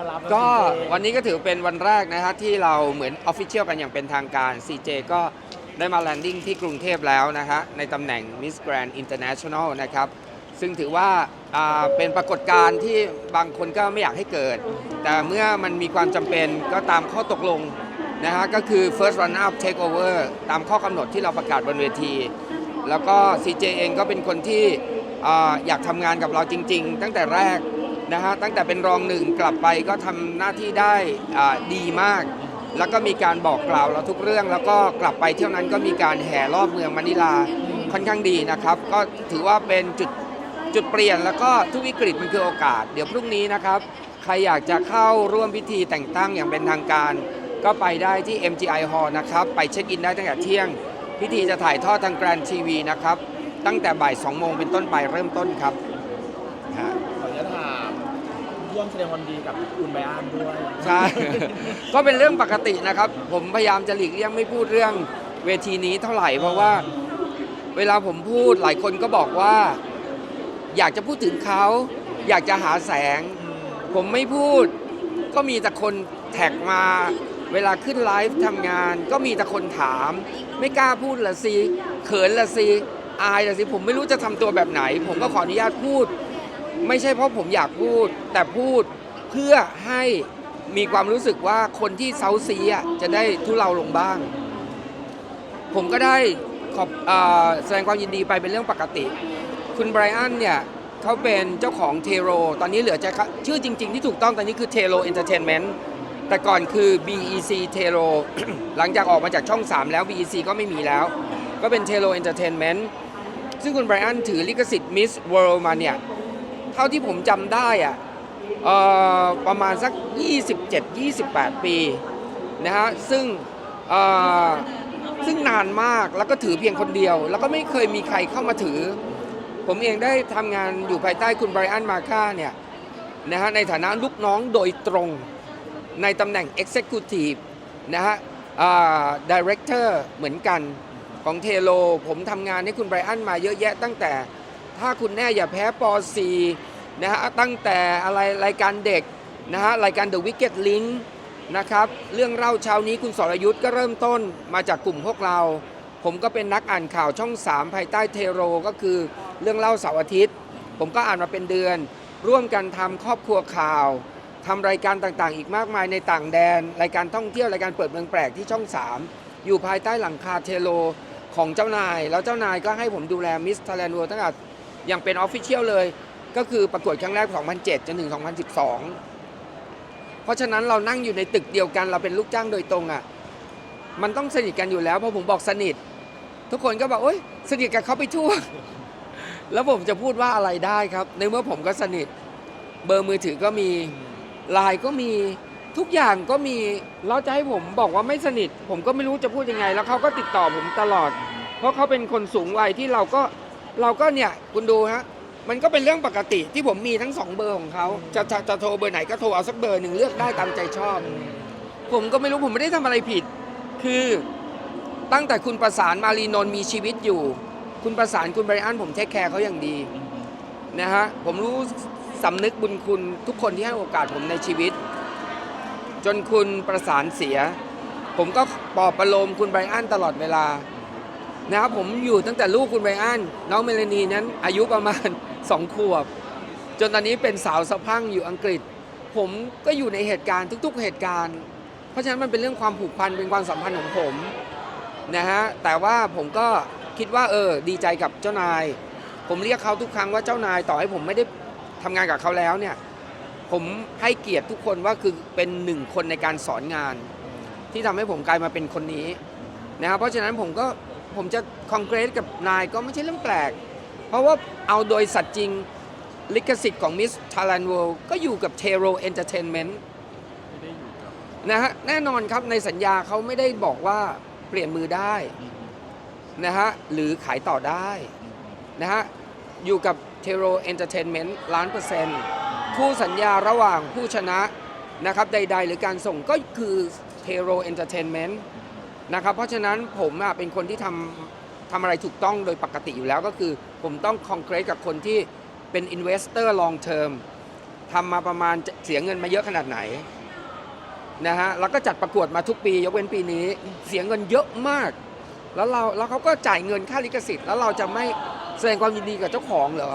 มารับก็วันนี้ก็ถือเป็นวันแรกนะฮะที่เราเหมือนออฟฟิเชียลกันอย่างเป็นทางการ CJ ก็ได้มาแลนดิ้งที่กรุงเทพแล้วนะฮะในตำแหน่ง Miss Grand International นะครับ ซึ่งถือว่าอ่าเป็นปรากฏการณ์ที่บางคนก็ไม่อยากให้เกิด แต่เมื่อมันมีความจำเป็นก็ตามข้อตกลงนะฮะก็คือ first run up take over ตามข้อกำหนดที่เราประกาศบนเวที แล้วก็ CJ เองก็เป็นคนที่อ่าอยากทำงานกับเราจริง ๆ ตั้งแต่แรก นะฮะตั้งแต่เป็นรองหนึ่งกลับไปก็ทำหน้าที่ได้อ่าดีมาก แล้วก็มีการบอกกล่าวเราทุกเรื่อง แล้วก็กลับไปเที่ยวนั้นก็มีการแห่รอบเมืองมะนิลาค่อนข้างดีนะครับ ก็ถือว่าเป็นจุดจุดเปลี่ยนแล้วก็ทุกวิกฤตมันคือโอกาส เดี๋ยวพรุ่งนี้นะครับ ใครอยากจะเข้าร่วมพิธีแต่งตั้งอย่างเป็นทางการ ก็ไปได้ที่ MGI Hall นะครับ ไปเช็คอินได้ตั้งแต่เที่ยง พิธีจะถ่ายทอดทางแกรนทีวีนะครับ ตั้งแต่บ่าย2โมงเป็นต้นไปเริ่มต้นครับฮะ ขออนุญาตถาม ร่วมแสดงความดีกับคุณไบอันด้วยใช่ ก็เป็นเรื่องปกตินะครับ ผมพยายามจะหลีกเลี่ยงไม่พูดเรื่องเวทีนี้เท่าไหร่เพราะว่า เวลาผมพูดหลายคนก็บอกว่า อยากจะพูดถึงเขา อยากจะหาแสง ผมไม่พูด ก็มีแต่คนแท็กมา เวลาขึ้นไลฟ์ทำงาน ก็มีแต่คนถาม ไม่กล้าพูดละสิเขินละสิอายละสิผมไม่รู้จะทำตัวแบบไหน ผมก็ขออนุญาตพูด ไม่ใช่เพราะผมอยากพูด แต่พูดเพื่อให้มีความรู้สึกว่าคนที่เซาซีอะจะได้ทุเลาลงบ้าง ผมก็ได้ขอบอแสดงความยินดีไปเป็นเรื่องปกติ คุณไบรอันเนี่ยเขาเป็นเจ้าของเทโร ตอนนี้เหลือจะชื่อจริง ๆ ที่ถูกต้องตอนนี้คือเทโรเอนเตอร์เทนเมนต์แต่ก่อนคือ BEC เทโรหลังจากออกมาจากช่อง 3 แล้ว BEC ก็ไม่มีแล้ว ก็เป็นเทโรเอนเตอร์เทนเมนต์ซึ่งคุณไบรอันถือลิขสิทธิ์ Miss World มาเนี่ย ท่าที่ผมจำได้อะออประมาณสัก 27-28 ปีนะฮะซึ่งซึ่งนานมากแล้วก็ถือเพียงคนเดียว แล้วก็ไม่เคยมีใครเข้ามาถือ ผมเองได้ทำงานอยู่ภายใต้คุณไบรอันมาค่าเนี่ยนะฮะในฐานะลูกน้องโดยตรงในตำแหน่ง Executive นะฮะอ่า Director เหมือนกันของเทโล ผมทำงานให้คุณไบรอันมาเยอะแยะตั้งแต่ ถ้าคุณแน่อย่าแพ้ป .4 นะฮะตั้งแต่อะไรรายการเด็กนะฮะรายการ The Wicked Link นะครับเรื่องเล่าเช้านี้คุณสรยุทธ์ก็เริ่มต้นมาจากกลุ่มพวกเรา ผมก็เป็นนักอ่านข่าวช่อง 3 ภายใต้เทโรก็คือเรื่องเล่าเสาร์อาทิตย์ ผมก็อ่านมาเป็นเดือน ร่วมกันทำครอบครัวข่าวทำรายการต่างๆ อีกมากมายในต่างแดน รายการท่องเที่ยวรายการเปิดเมืองแปลกที่ช่อง 3 อยู่ภายใต้หลังคาเทโลของเจ้านาย แล้วเจ้านายก็ให้ผมดูแลมิสท a แลนด์ตั้งแต่อย่างเป็นออฟฟิเชียลเลย ก็คือประกวดครั้งแรก 2007 จนถึง 2012 เพราะฉะนั้นเรานั่งอยู่ในตึกเดียวกัน เราเป็นลูกจ้างโดยตรงอะ่ะ มันต้องสนิทกันอยู่แล้วเพราะผมบอกสนิท ทุกคนก็บอกโอ๊ยสนิทกับเขาไปทั่ว แล้วผมจะพูดว่าอะไรได้ครับ ในเมื่อผมก็สนิท เบอร์มือถือก็มีไลน์ก็มีทุกอย่างก็มีแล้วจะให้ผมบอกว่าไม่สนิท ผมก็ไม่รู้จะพูดยังไง แล้วเขาก็ติดต่อผมตลอด เพราะเขาเป็นคนสูงวัยที่เราก็เราก็เนี่ยคุณดูฮะ มันก็เป็นเรื่องปกติที่ผมมีทั้งสองเบอร์ของเขาจะจะจะโทรเบอร์ไหนก็โทรเอาสักเบอร์หนึ่งเลือกได้ตามใจชอบ ผมก็ไม่รู้ผมไม่ได้ทำอะไรผิด คือตั้งแต่คุณประสานมารีนนท์มีชีวิตอยู่ คุณประสานคุณไบรอันผมเทคแคร์เขาอย่างดีนะฮะผมรู้สำนึกบุญคุณทุกคนที่ให้โอกาสผมในชีวิต จนคุณประสานเสีย ผมก็ปลอบประโลมคุณไบรอันตลอดเวลานะครับผมอยู่ตั้งแต่ลูกคุณไบรอันน้องเมลานีนั้นอายุประมาณ สองขวบ จนตอนนี้เป็นสาวสะพั่งอยู่อังกฤษ ผมก็อยู่ในเหตุการณ์ทุก ๆ เหตุการณ์ เพราะฉะนั้นมันเป็นเรื่องความผูกพันเป็นความสัมพันธ์ของผมนะฮะแต่ว่าผมก็คิดว่าเออดีใจกับเจ้านาย ผมเรียกเขาทุกครั้งว่าเจ้านายต่อให้ผมไม่ได้ทำงานกับเขาแล้วเนี่ยผมให้เกียรติทุกคนว่าคือเป็นหนึ่งคนในการสอนงาน ที่ทำให้ผมกลายมาเป็นคนนี้นะครับเพราะฉะนั้นผมก็ผมจะคอนเกรสกับนายก็ไม่ใช่เรื่องแปลก เพราะว่าเอาโดยสัตว์จริงลิขสิทธิ์ของ Miss Thailand World ก็อยู่กับ t e r o Entertainment นต์นะฮะแน่นอนครับในสัญญาเขาไม่ได้บอกว่าเปลี่ยนมือได้นะฮะหรือขายต่อได้นะฮะอยู่กับ t e r o Entertainment ล้านเปอร์เซ็นต์คู่สัญญาระหว่างผู้ชนะนะครับใด ๆ หรือการส่งก็คือ t e r o Entertainment นต์นะครับเพราะฉะนั้นผมเป็นคนที่ทำทำอะไรถูกต้องโดยปกติอยู่แล้วก็คือ ผมต้องคอนเกรสกับคนที่เป็น investor long term ทำมาประมาณเสียเงินมาเยอะขนาดไหนนะฮะแล้วก็จัดประกวดมาทุกปี ยกเว้นปีนี้ เสียเงินเยอะมาก แล้วเราแล้วเขาก็จ่ายเงินค่าลิขสิทธิ์แล้วเราจะไม่แสดงความยินดีกับเจ้าของเหรอ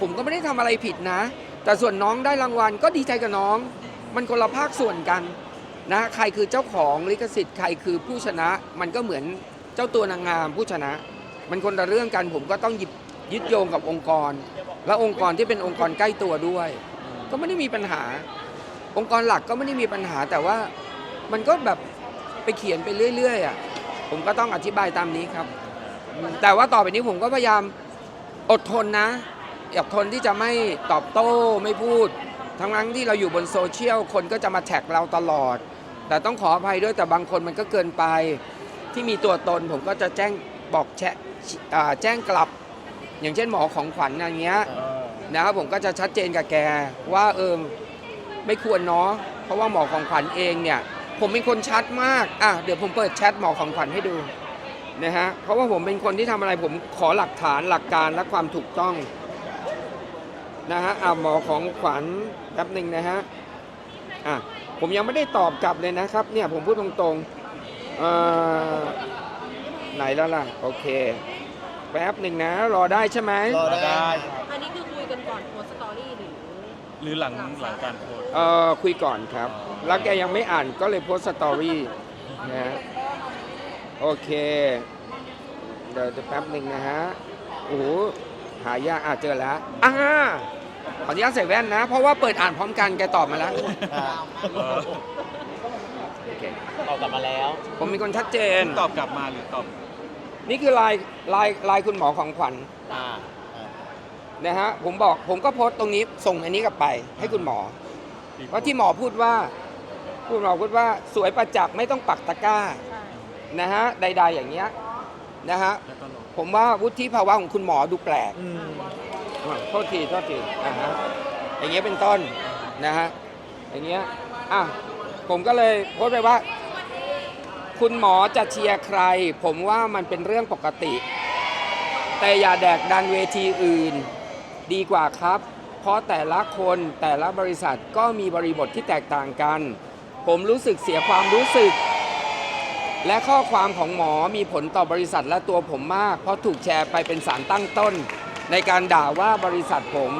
ผมก็ไม่ได้ทำอะไรผิดนะ แต่ส่วนน้องได้รางวัลก็ดีใจกับน้อง มันคนละภาคส่วนกันนะใครคือเจ้าของลิขสิทธิ์ใครคือผู้ชนะ มันก็เหมือนเจ้าตัวนางงามผู้ชนะ มันคนละเรื่องกันผมก็ต้องหยิบ ยึดโยงกับองค์กร และองค์กรที่เป็นองค์กรใกล้ตัวด้วย ก็ไม่ได้มีปัญหา องค์กรหลักก็ไม่ได้มีปัญหา แต่ว่ามันก็แบบไปเขียนไปเรื่อยๆอะผมก็ต้องอธิบายตามนี้ครับ แต่ว่าต่อไปนี้ผมก็พยายามอดทนนะอดทนที่จะไม่ตอบโต้ไม่พูด ทั้งนั้นที่เราอยู่บนโซเชียลคนก็จะมาแท็กเราตลอด แต่ต้องขออภัยด้วยแต่บางคนมันก็เกินไป ที่มีตัวตนผมก็จะแจ้งบอกแช่แจ้งกลับ อย่างเช่นหมอของขวัญอะไรเงี้ยเออนะครับผมก็จะชัดเจนกับแกว่าเออไม่ควรเนาะเพราะว่าหมอของขวัญเองเนี่ย ผมเป็นคนชัดมากอะเดี๋ยวผมเปิดแชทหมอของขวัญให้ดูนะฮะเพราะว่าผมเป็นคนที่ทำอะไรผมขอหลักฐานหลักการและความถูกต้องนะฮะอะหมอของขวัญแป๊บหนึ่งนะฮะอะผมยังไม่ได้ตอบกลับเลยนะครับ เนี่ยผมพูดตรงๆเอ่อไหนแล้วล่ะ โอเค แป๊บหนึ่งนะ รอได้ใช่ไหมรอได้ อันนี้คือคุยกันก่อนโพสต์สตอรี่หรือ หรือหลังหลังการโพสต์เอ่อคุยก่อนครับ แล้วแกยังไม่อ่านก็เลยโพสต์สตอรี่นะฮะโอเค เดี๋ยวจะแป๊บหนึ่งนะฮะโอ้โหหายากอะเจอแล้วอ่าขออนุญาตใส่แว่นนะ เพราะว่าเปิดอ่านพร้อมกันแกตอบมาแล้วอ่าเออโอเค ตอบกลับมาแล้ว ผมเป็นคนชัดเจน ตอบกลับมาหรือตอบ นี่คือลายลายลายคุณหมอของขวัญอ่าอ่านะฮะผมบอกผมก็โพสต์ตรงนี้ส่งอันนี้กลับไปให้คุณหมอว่าที่หมอพูดว่าคุณหมอพูดว่าสวยประจักษ์ไม่ต้องปักตะกร้าใช่นะฮะใด ๆ อย่างเงี้ยนะฮะแล้วก็ลงผมว่าวุฒิภาวะของคุณหมอดูแปลก อืมอะโทษทีโทษทีนะฮะอย่างเงี้ยเป็นต้นนะฮะอย่างเงี้ยอะผมก็เลยโพสต์ไปว่า คุณหมอจะเชียร์ใคร ผมว่ามันเป็นเรื่องปกติ แต่อย่าแดกดันเวทีอื่น ดีกว่าครับ เพราะแต่ละคนแต่ละบริษัทก็มีบริบทที่แตกต่างกัน ผมรู้สึกเสียความรู้สึก และข้อความของหมอมีผลต่อบริษัทและตัวผมมาก เพราะถูกแชร์ไปเป็นสารตั้งต้น ในการด่าว่าบริษัทผม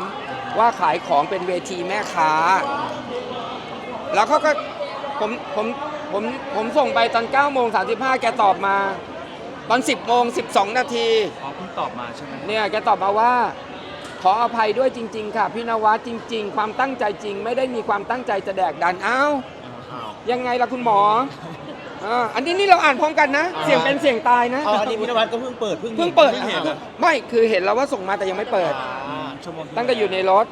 ว่าขายของเป็นเวทีแม่ค้า แล้วเขาก็ผมผม ผมผมส่งไปตอน9โมง35 แกตอบมา ตอน 10โมง12 นาที อ๋อเพิ่งตอบมาใช่ไหมเนี่ยแกตอบมาว่า ขออภัยด้วยจริง ๆ ค่ะ พี่นวัดจริง ๆ ความตั้งใจจริง ไม่ได้มีความตั้งใจจะแดกดันอ้าวอ้าว ยังไงล่ะคุณหมออ่าอันนี้นี่เราอ่านพร้อมกันนะเสียงเป็นเสียงตายนะเอาอันนี้พี่นวัดก็เพิ่งเปิดเพิ่งเพิ่งเปิดเห็นไม่คือเห็นแล้วว่าส่งมาแต่ยังไม่เปิด อ่าชั่วโมงที่ตั้งแต่อยู่ในรถ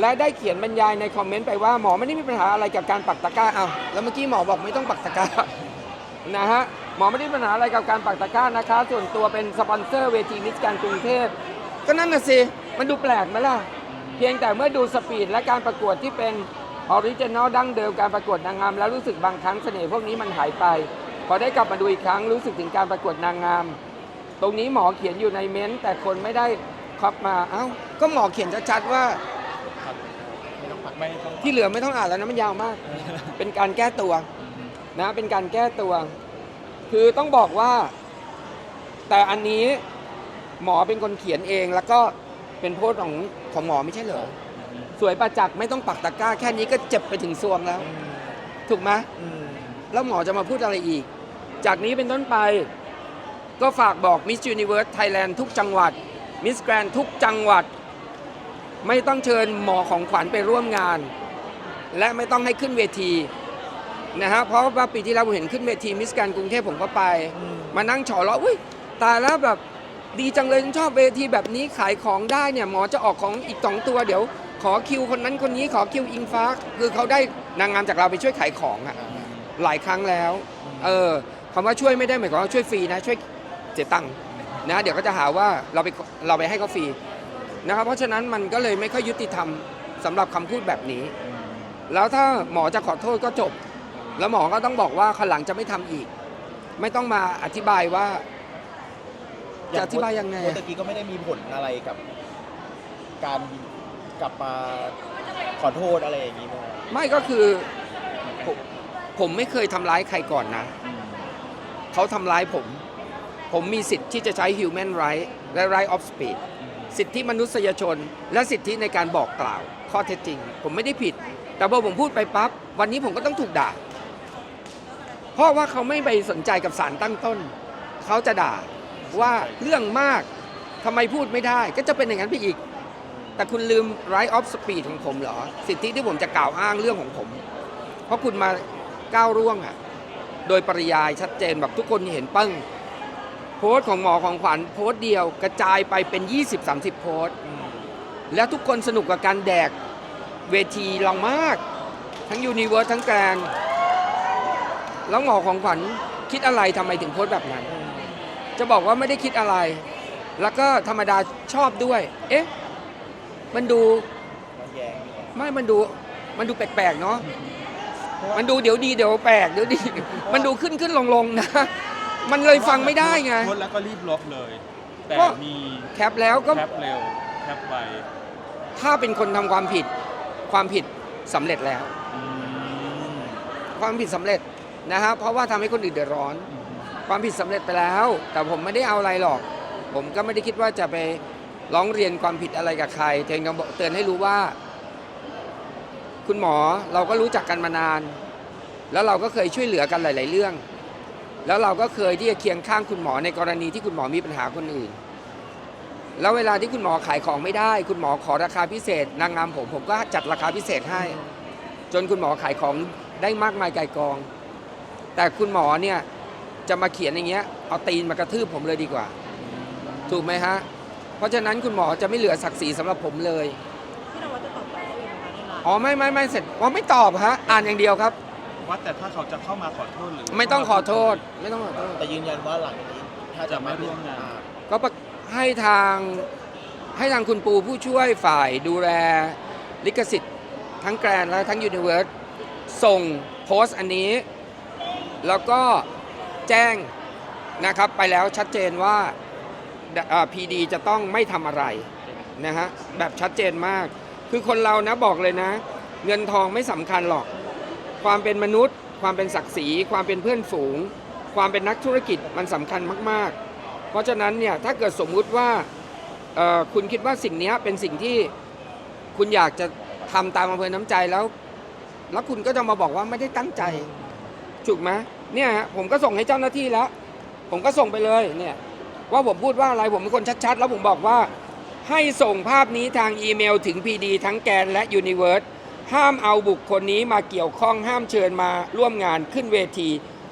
และได้เขียนบรรยายในคอมเมนต์ไปว่าหมอไม่ได้มีปัญหาอะไรกับการปักตะกร้าเอาแล้วเมื่อกี้หมอบอกไม่ต้องปักตะกร้านะฮะหมอไม่ได้มีปัญหาอะไรกับการปักตะกร้านะคะ ส่วนตัวเป็นสปอนเซอร์เวทีมิสแกรนกรุงเทพก็นั่นน่ะสิมันดูแปลกไหมล่ะ เพียงแต่เมื่อดูสปีดและการประกวดที่เป็นออริจินอลดั้งเดิมการประกวดนางงาม แล้วรู้สึกบางครั้งเสน่ห์พวกนี้มันหายไป พอได้กลับมาดูอีกครั้งรู้สึกถึงการประกวดนางงาม ตรงนี้หมอเขียนอยู่ในเม้นต์แต่คนไม่ได้ครอบมาเอ้าก็หมอเขียนชัดๆว่า ไม่ต้องที่เหลือไม่ต้องอ่านแล้วนะมันยาวมาก เป็นการแก้ตัวนะเป็นการแก้ตัว คือต้องบอกว่า แต่อันนี้หมอเป็นคนเขียนเองแล้วก็เป็นโพสต์ของของหมอไม่ใช่เหรอสวยประจักษ์ไม่ต้องปักตะกร้า แค่นี้ก็เจ็บไปถึงซวงแล้ว ถูกไหมแล้วหมอจะมาพูดอะไรอีก จากนี้เป็นต้นไป ก็ฝากบอก Miss Universe Thailand ทุกจังหวัด Miss Grand ทุกจังหวัด ไม่ต้องเชิญหมอของขวัญไปร่วมงาน และไม่ต้องให้ขึ้นเวทีนะฮะเพราะว่าปีที่แล้วผมเห็นขึ้นเวทีมิสแกรนกรุงเทพผมก็ไปอืมมานั่งเฉอแล้วอุ้ยตายแล้วแบบดีจังเลยฉันชอบเวทีแบบนี้ขายของได้เนี่ยหมอจะออกของอีกสองตัวเดี๋ยว ขอคิวคนนั้นคนนี้ขอคิวอิงฟ้า คือเขาได้นางงามจากเราไปช่วยขายของอะอ่าหลายครั้งแล้วเออคำว่าช่วยไม่ได้หมายความว่าช่วยฟรีนะช่วยเสียตังค์นะเดี๋ยวก็จะหาว่าเราไปเราไปให้เขาฟรี นะครับเพราะฉะนั้นมันก็เลยไม่ค่อยยุติธรรมสำหรับคำพูดแบบนี้ แล้วถ้าหมอจะขอโทษก็จบ แล้วหมอก็ต้องบอกว่าขนหลังจะไม่ทำอีก ไม่ต้องมาอธิบายว่า จะอธิบายยังไง โพสอะต์ตะกี้ก็ไม่ได้มีผลอะไรกับ การกลับมาขอโทษอะไรอย่างงี้ไหมครับไม่ก็คือผมผมไม่เคยทำร้ายใครก่อนนะอืมเขาทำร้ายผม ผมมีสิทธิ์ที่จะใช้ human right และ right of speech สิทธิมนุษยชน และสิทธิในการบอกกล่าว ข้อเท็จจริง ผมไม่ได้ผิด แต่พอผมพูดไปปั๊บวันนี้ผมก็ต้องถูกด่า เพราะว่าเขาไม่ไปสนใจกับสารตั้งต้น เขาจะด่าว่าเรื่องมากทำไมพูดไม่ได้ก็จะเป็นอย่างนั้นไปอีก แต่คุณลืม right of speed ของผมเหรอ สิทธิที่ผมจะกล่าวอ้างเรื่องของผม เพราะคุณมาก้าวร่วงอะโดยปริยายชัดเจนแบบทุกคนเห็นปึ้ง โพสต์ของหมอของขวัญโพสต์เดียวกระจายไปเป็น 20-30 โพสต์ แล้วทุกคนสนุกกับการแดกเวทีเรามาก ทั้งยูนิเวิร์สทั้งแกรนด์แล้วหมอของขวัญคิดอะไรทำไมถึงโพสต์แบบนั้น จะบอกว่าไม่ได้คิดอะไร แล้วก็ธรรมดาชอบด้วย เอ๊ะ มันดูมันแย้งไม่มันดูมันดูแปลกๆเนาะมันดูเดี๋ยวดีเดี๋ยวแปลกเดี๋ยวดี มันดูขึ้นขึ้นลงลงนะ มันเลยฟังไม่ได้ไง โพสต์แล้วก็รีบลบเลย แต่ก็ มีแคปแล้วก็แคปเร็วแคปไวถ้าเป็นคนทำความผิด ความผิดสำเร็จแล้ว อืมความผิดสำเร็จนะครับเพราะว่าทำให้คนอื่นเดือดร้อน อืมความผิดสำเร็จไปแล้ว แต่ผมไม่ได้เอาอะไรหรอก ผมก็ไม่ได้คิดว่าจะไปร้องเรียนความผิดอะไรกับใครเพียงแต่บอกเตือนให้รู้ว่า คุณหมอเราก็รู้จักกันมานาน แล้วเราก็เคยช่วยเหลือกันหลาย ๆ เรื่อง แล้วเราก็เคยที่จะเคียงข้างคุณหมอในกรณีที่คุณหมอมีปัญหาคนอื่น แล้วเวลาที่คุณหมอขายของไม่ได้ คุณหมอขอราคาพิเศษ นางงามผมผมก็จัดราคาพิเศษให้ จนคุณหมอขายของได้มากมายไกลกอง แต่คุณหมอเนี่ยจะมาเขียนอย่างเงี้ยเอาตีนมากระทืบผมเลยดีกว่า ถูกไหมฮะ เพราะฉะนั้นคุณหมอจะไม่เหลือศักดิ์ศรีสำหรับผมเลยพี่นวัดจะตอบไปเขาอีกไหมคะในไลน์อ๋อไม่ไม่ไม่เสร็จอ๋อไม่ตอบฮะอ่านอย่างเดียวครับ ว่าแต่ถ้าเขาจะเข้ามาขอโทษหรือไม่ต้องขอโทษ ไม่ต้องขอโทษ แต่ยืนยันว่าหลังจากนี้ถ้าจะจะไม่ร่วมงานอ่ก็ประให้ทางให้ทางคุณปูผู้ช่วยฝ่ายดูแลลิขสิทธิ์ทั้งแกรนและทั้งยูนิเวิร์สส่งโพสต์อันนี้ แล้วก็แจ้งนะครับไปแล้วชัดเจนว่าพีดีจะต้องไม่ทำอะไรนะฮะแบบชัดเจนมาก คือคนเรานะบอกเลยนะ เงินทองไม่สำคัญหรอก ความเป็นมนุษย์ ความเป็นศักดิ์ศรี ความเป็นเพื่อนฝูง ความเป็นนักธุรกิจมันสำคัญมาก ๆ เพราะฉะนั้นเนี่ยถ้าเกิดสมมุติว่าคุณคิดว่าสิ่งนี้เป็นสิ่งที่คุณอยากจะทำตามอำเภอน้ำใจแล้ว แล้วคุณก็จะมาบอกว่าไม่ได้ตั้งใจถูกไหมเนี่ยฮะผมก็ส่งให้เจ้าหน้าที่แล้ว ผมก็ส่งไปเลยเนี่ยว่าผมพูดว่าอะไรผมเป็นคนชัดๆ แล้วผมบอกว่าให้ส่งภาพนี้ทางอีเมลถึง PD ทั้งแกนและ Universe ห้ามเอาบุคคลนี้มาเกี่ยวข้องห้ามเชิญมาร่วมงานขึ้นเวที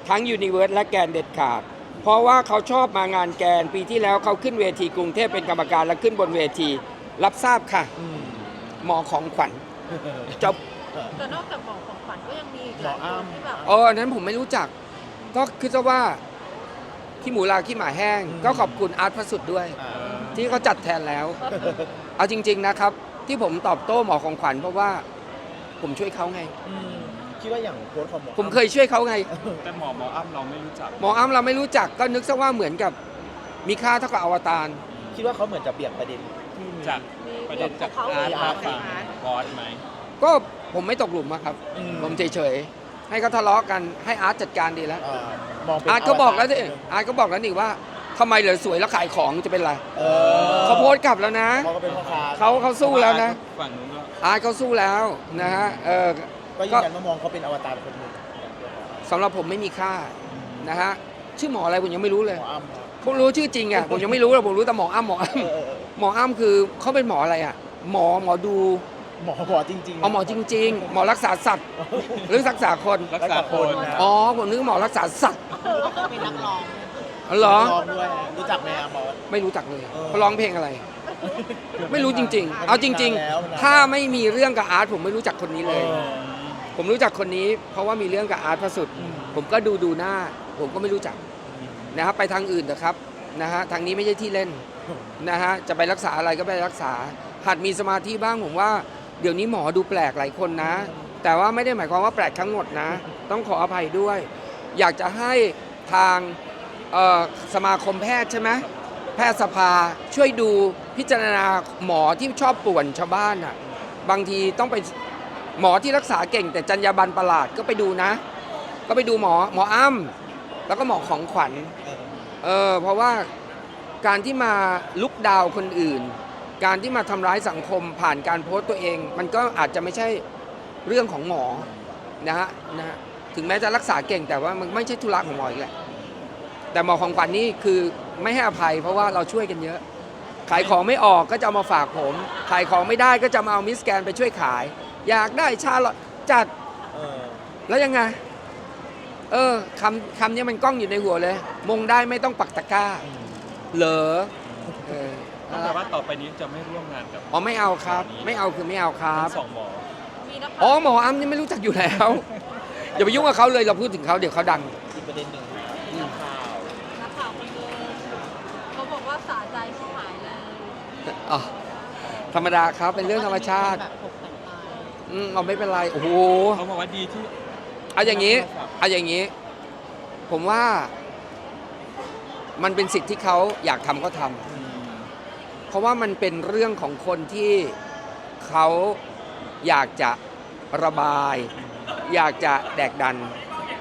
ทั้ง Universe และแกนเด็ดขาด เพราะว่าเขาชอบมางานแกนปีที่แล้วเขาขึ้นเวทีกรุงเทพเป็นกรรมการและขึ้นบนเวที รับทราบค่ะอืมหมอของขวัญจบแต่นอกจากหมอของขวัญก็ยังมีอีกหลายคนที่แบบเอออันนั้นผมไม่รู้จัก ก็คือจะว่าขี้หมูลาขี้หมาแห้ง ก็ขอบคุณอาร์ตพระสุดด้วยอ่าที่เขาจัดแทนแล้ว เอาจริง ๆนะครับ ที่ผมตอบโต้หมอของขวัญเพราะว่า ผมช่วยเขาไง อืมคิดว่าอย่างโพสต์ของหมอผมเคยช่วยเขาไง แต่หมอหมออ้ำเราไม่รู้จัก หมออ้ำเราไม่รู้จักก็นึกซะว่าเหมือนกับมีค่าเท่ากับอวตาร คิดว่าเขาเหมือนจะเบี่ยงประเด็นที่มี จากมีประเด็นจากของเขาอาร์ตเองมาของฝั่งอาร์ตบอสไหม ก็ผมไม่ตกหลุมอะครับ อืม ผมเฉยๆ ให้เขาทะเลาะกันให้อาร์ตจัดการดีแล้วอ่ามองเป็นอาร์ตก็บอกแล้วสิวตารอาร์ตก็บอกแล้วนี่ว่าทำไมเหลือสวยแล้วขายของจะเป็นไรเออเขาโพสต์กลับแล้วนะ เขาก็เป็นพ่อค้าเขาเขาสู้แล้วนะ ฝั่งนู้นก็ อาร์ตเขาสู้แล้วนะฮะเออก็ยืนยันว่ามองเขาเป็นอวตารคนหนึ่งสำหรับผมไม่มีค่านะฮะชื่อหมออะไรผมยังไม่รู้เลย หมออ้ำครับผมรู้ชื่อจริงอะผมยังไม่รู้เลยผมรู้แต่หมออ้ำหมออ้ำเออเออเออหมออ้ำคือเขาเป็นหมออะไรอะ หมอหมอดูหมอหมอจริงๆเอาหมอจริง ๆ หมอรักษาสัตว์หรือรักษาคนรักษาคนนะอ๋อผมนึกหมอรักษาสัตว์เป็นนักร้องอ๋อเหรอลองด้วยรู้จักไหมอะหมอไม่รู้จักเลยเออเขาร้องเพลงอะไร ไม่รู้จริง ๆ เอาจริงแล้วนะๆถ้าไม่มีเรื่องกับอาร์ตผมไม่รู้จักคนนี้เลยเออผมรู้จักคนนี้ เพราะว่ามีเรื่องกับอาร์ตพระสุดอืมผมก็ดูดูหน้า ผมก็ไม่รู้จักนะครับไปทางอื่นนะครับนะฮะทางนี้ไม่ใช่ที่เล่นนะฮะจะไปรักษาอะไรก็ไปรักษา หัดมีสมาธิบ้างผมว่าเดี๋ยวนี้หมอดูแปลกหลายคนนะ แต่ว่าไม่ได้หมายความว่าแปลกทั้งหมดนะ ต้องขออภัยด้วย อยากจะให้ทางเอ่อสมาคมแพทย์ใช่ไหมแพทยสภาช่วยดู พิจารณาหมอที่ชอบป่วนชาวบ้านอะบางทีต้องไปหมอที่รักษาเก่ง แต่จรรยาบรรณประหลาดก็ไปดูนะ ก็ไปดูหมอหมออ้ำแล้วก็หมอของขวัญเออเพราะว่าการที่มาลุกดาวคนอื่น การที่มาทำร้ายสังคมผ่านการโพสต์ตัวเอง มันก็อาจจะไม่ใช่เรื่องของหมอนะฮะนะฮะถึงแม้จะรักษาเก่งแต่ว่ามันไม่ใช่ธุระของหมออีกแหละแต่หมอของขวัญนี่คือไม่ให้อภัยเพราะว่าเราช่วยกันเยอะ ขายของไม่ออกก็จะเอามาฝากผม ขายของไม่ได้ก็จะมาเอามิสแกนไปช่วยขาย อยากได้ชาลอตจัดเออแล้วยังไง เออคำคำนี้มันกล้องอยู่ในหัวเลย มงได้ไม่ต้องปักตะกร้า เหรอเออก็แปลว่าต่อไปนี้จะไม่ร่วมงานกับอ๋อไม่เอาครับ ไม่เอาคือไม่เอาครับทั้งสองหมอมีนักอ๋อข่าวหมออ้ำนี่ไม่รู้จักอยู่แล้ว อย่าไปยุ่งกับเขาเลยเราพูดถึงเขาเดี๋ยวเขาดัง อีกประเด็นหนึ่งนักข่าว นักข่าวคนเดิมเขาบอกว่าสะใจที่หายเลย อ๋อธรรมดาครับเป็นเรื่องธรรมชาติแบบถกแต่งไปอืมเอาไม่เป็นไรโอ้โห เขาบอกว่าดีที่ เอาอย่างนี้ เอาอย่างนี้ ผมว่า มันเป็นสิทธิ์ที่เขาอยากทำก็ทำ เพราะว่ามันเป็นเรื่องของคนที่เขาอยากจะระบาย อยากจะแดกดัน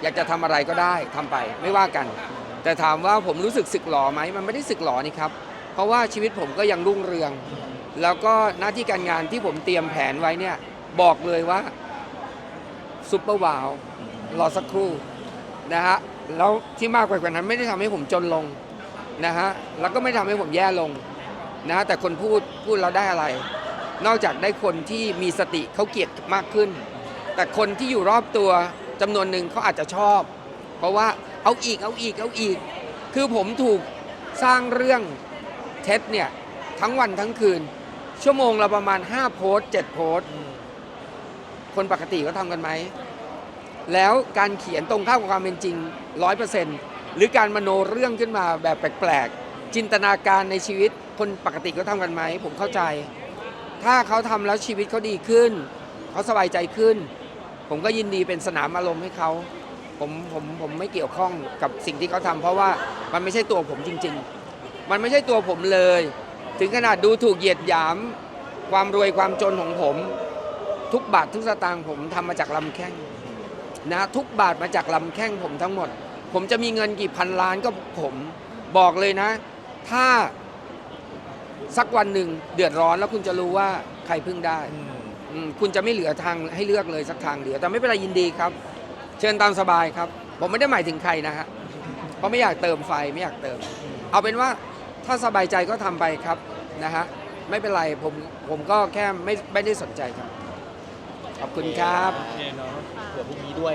อยากจะทำอะไรก็ได้ทำไป ไม่ว่ากัน แต่ถามว่าผมรู้สึกสึกหลอไหมมันไม่ได้สึกหลอนี่ครับเพ ราะว่าชีวิตผมก็ยังรุ่งเรือง แล้วก็หน้าที่การงานที่ผมเตรียมแผนไว้เนี่ยบอกเลยว่าซุปเปอร์วาวรอสักครู่นะฮะแล้วที่มากกว่านั้นไม่ได้ทำให้ผมจนลงนะฮะแล้วก็ไม่ทำให้ผมแย่ลงนะฮะแต่คนพูดพูดแล้วได้อะไร นอกจากได้คนที่มีสติเขาเกลียดมากขึ้น แต่คนที่อยู่รอบตัวจำนวนหนึ่งเขาอาจจะชอบ เพราะว่าเอาอีกเอาอีกเอาอีก คือผมถูกสร้างเรื่อง เท็จเนี่ยทั้งวันทั้งคืน ชั่วโมงละประมาณ 5 โพสต์7โพสต์ คนปกติเขาทำกันไหม แล้วการเขียนตรงข้ามกับความเป็นจริง 100%หรือการมโนเรื่องขึ้นมาแบบแปลกๆ จินตนาการในชีวิต คนปกติเขาทำกันไหม ผมเข้าใจ ถ้าเขาทำแล้วชีวิตเขาดีขึ้น เขาสบายใจขึ้น ผมก็ยินดีเป็นสนามอารมณ์ให้เขาผมผมผมไม่เกี่ยวข้องกับสิ่งที่เขาทำเพราะว่ามันไม่ใช่ตัวผมจริง ๆ มันไม่ใช่ตัวผมเลย ถึงขนาดดูถูกเหยียดหยาม ความรวยความจนของผม ทุกบาททุกสตางค์ผมทำมาจากลำแข้งนะทุกบาทมาจากลำแข้งผมทั้งหมด ผมจะมีเงินกี่พันล้านก็ผมบอกเลยนะ ถ้าสักวันหนึ่งเดือดร้อนแล้วคุณจะรู้ว่าใครพึ่งได้อืมคุณจะไม่เหลือทางให้เลือกเลยสักทางเดียวแต่ไม่เป็นไรยินดีครับ เชิญตามสบายครับ ผมไม่ได้หมายถึงใครนะฮะเพราะไม่อยากเติมไฟไม่อยากเติม เอาเป็นว่า ถ้าสบายใจก็ทำไปครับนะฮะไม่เป็นไรผมผมก็แค่ไม่ไม่ได้สนใจครับ ขอบคุณครับโอเคเนาะเผื่อพรุ่งนี้ด้วย